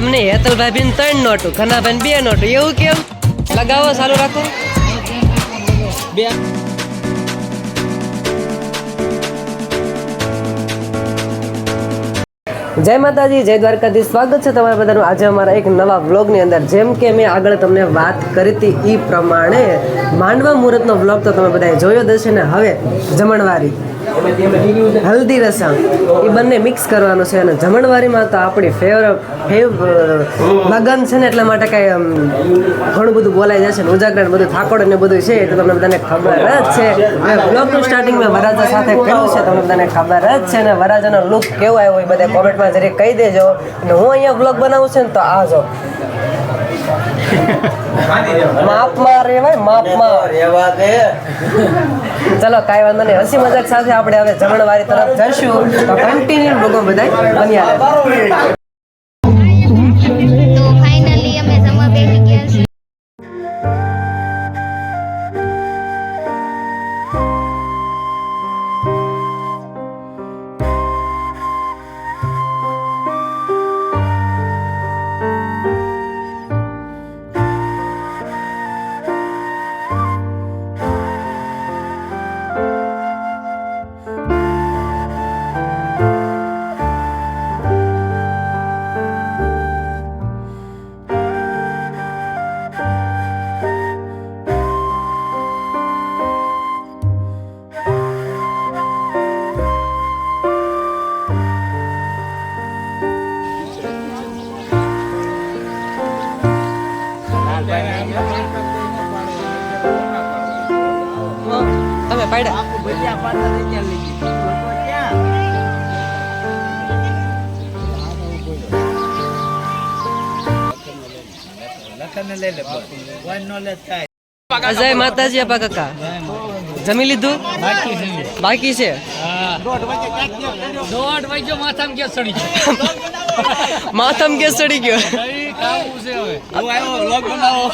એમ નહીં હેતલભાઈ બિન ત્રણ નોટું ઘનાભાઈ બે નોટું. એવું કેમ? લગાવો, ચાલુ રાખો. બે. જય માતાજી, જય દ્વારકાથી સ્વાગત છે તમારા બધાનું. આજે અમારા એક નવા વ્લોગની અંદર. જેમ કે મેં આગળ તમને વાત કરી હતી એ પ્રમાણે માંડવા મુહૂર્તનો વ્લોગ તો તમે બધાએ જોયો જ ને. હવે જમણવારી. હલ્દી રસમ. એ બંને મિક્સ કરવાનું છે અને જમણવારીમાં તો આપણી ફેવર ફેવ લગન છે ને એટલા માટે કાંઈ ઘણું બધું બોલાઈ જશે ને ઉજાગર બધું થાકોડ ને બધું છે તો તમને બધાને ખબર જ છે. હવે બ્લોગનું સ્ટાર્ટિંગ મેં વરાજા સાથે કર્યું છે, તમને બધાને ખબર જ છે ને વરાજાનો લુક કેવો આવ્યો એ બધા કોમેન્ટમાં જરીક કહી દેજો. અને હું અહીંયા બ્લોગ બનાવું છે ને તો આ જો. માપમાં રેવાય માપમાં. રેવા દે. ચલો કાંઈ વાંધો નહીં. હસી મજાક સાથે આપણે હવે જમણવારી તરફ જઈશું. તો કન્ટિન્યુ લોકો બધા બન્યા પાડ્યા જય માતાજી આપા કાકા. જમી લીધું? બાકી છે? માથામાં ચડી ગયો. માથામ કેસ ચડી ગયો. કાબુ છે હવે? હું આવ્યો વ્લોગ બનાવો.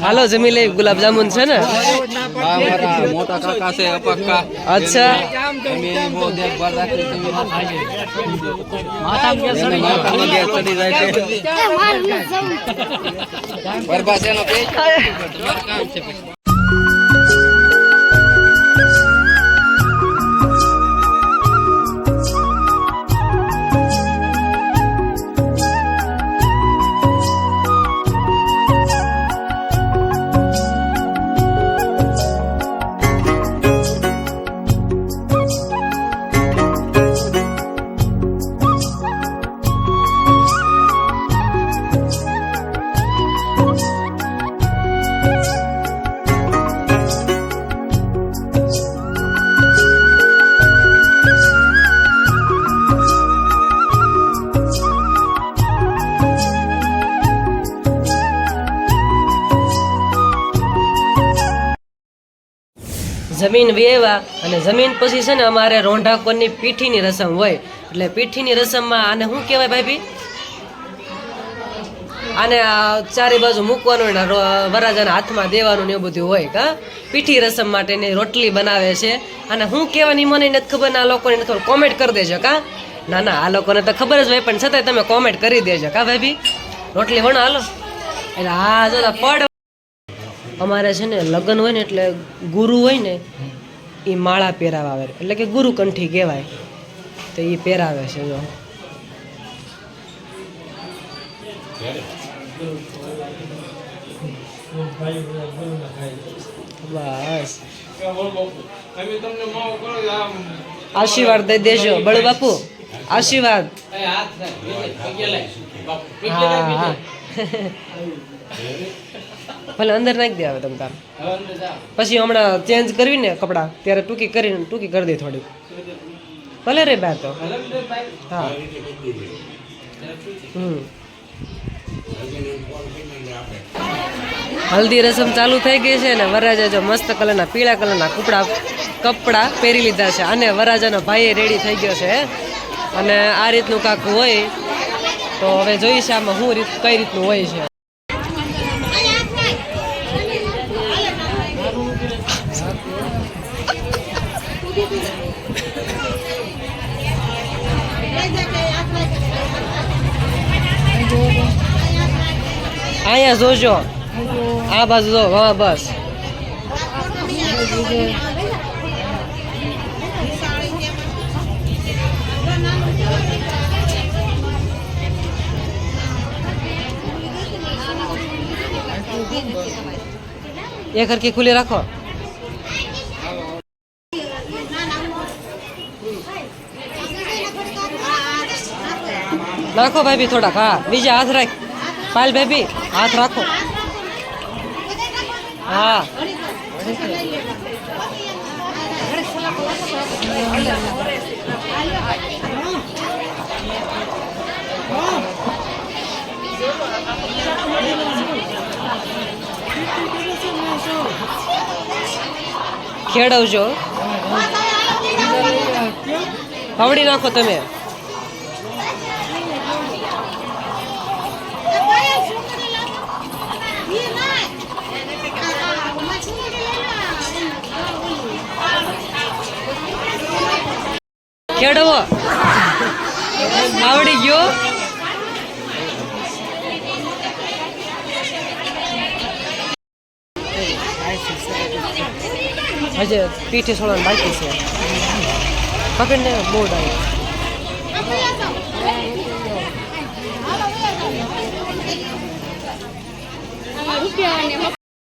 હાલો જમી લે ગુલાબ જામુન છે ને? મોટા કાકા છે અપક્કા અચ્છા. તમે બહુ દેખભાળ રાખી તમે માથામાં ગેસ ચડી ગયો માથામાં ગેસ જાય છે બરબા એનો પેજ કામ છે જમીન વેવા અને જમીન પછી છે ને અમારે રોંઢાકોરની પીઠીની રસમ હોય. એટલે પીઠીની રસમમાં આને શું કહેવાય ભાઈ આને ચારે બાજુ મૂકવાનું ને વરાજાના હાથમાં દેવાનું ને એવું બધું હોય, કા? પીઠી રસમ માટેની રોટલી બનાવે છે. અને હું કહેવાની મને નથી ખબર ને લોકોને થોડું કોમેન્ટ કરી દેજો, કા? ના ના, આ લોકોને તો ખબર જ હોય, પણ છતાંય તમે કોમેન્ટ કરી દેજો, કા ભાભી? રોટલી વણો, હાલો. એટલે આ જો પડ અમારે છે ને લગ્ન હોય ને એટલે ગુરુ હોય ને એ માળા પહેરાવા આવે. એટલે કે ગુરુ કંઠી કહેવાય. તો એ પહેરાવે છે જો. બસ. આશીર્વાદ દઈ દેજો બળ બાપુ. આશીર્વાદ. હા હા. ભલે અંદર નાખી દે હવે તમ તાર. પછી હમણાં ચેન્જ કરવી ને કપડાં, ત્યારે ટૂંકી કરીને, ટૂંકી કરી દે થોડી ભલે રે બાર તો. હા. હમ. હલ્દી રસમ ચાલુ થઈ ગઈ છે અને વરરાજા જો મસ્ત કલરના, પીળા કલરના કપડા, કપડાં પહેરી લીધા છે. અને વરરાજાનો ભાઈ રેડી થઈ ગયો છે. અને આ રીતનું કાંક હોય તો હવે જોઈશ આમાં શું રીત કઈ રીતનું હોય છે અહીંયા જોજો આ બાજુ જો હા બસ એ ખરખી ખુલ્લી રાખો નાખો ભાભી થોડાક હા બીજા હાથ રાખ પાલ ભાભી હાથ રાખો હા ખેડવજો. ફવડી નાખો તમે. ખેડવો. આવડી ગયો. હજે પીઠી છોડવાનું બાકી છે. પકડને બહુ આવ્યું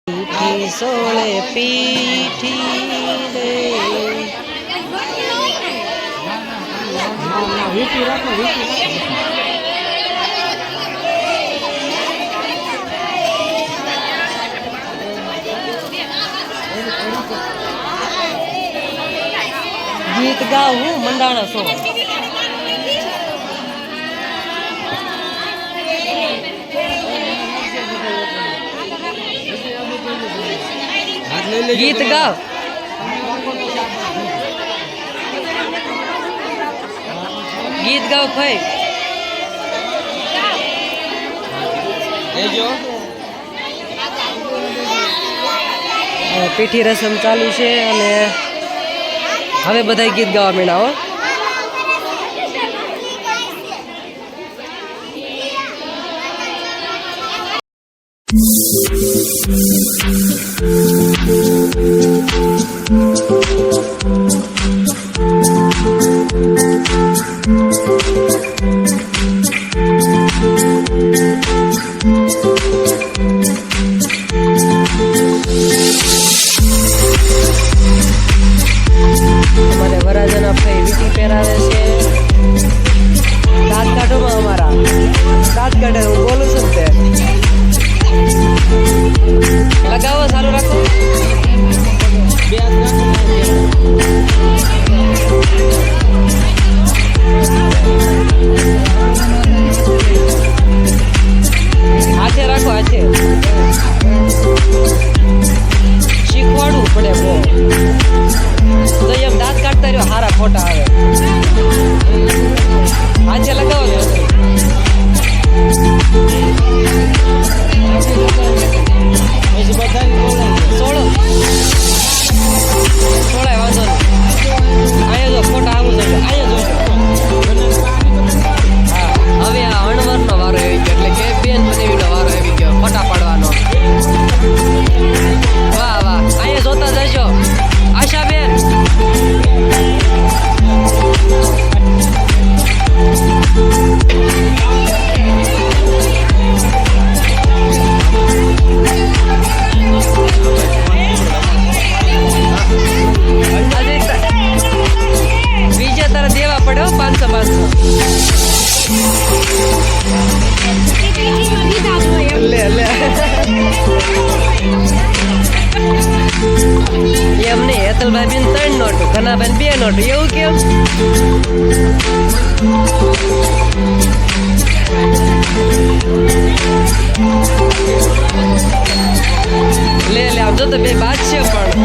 પીઠી સોળે પીઠી રે. ગીત ગાઉં હું મંડાણા સો ગીત ગાવ ગીત ગાવ ભાઈ પીઠી રસમ ચાલુ છે અને હવે બધા ગીત ગાવા માંડ્યા હો. અમારે હેતલભાઈ બેન ત્રણ નોટ ઘનાભાઈ બે નોટ એવું કેમ લે લે આવજો તો બે બાદ પણ.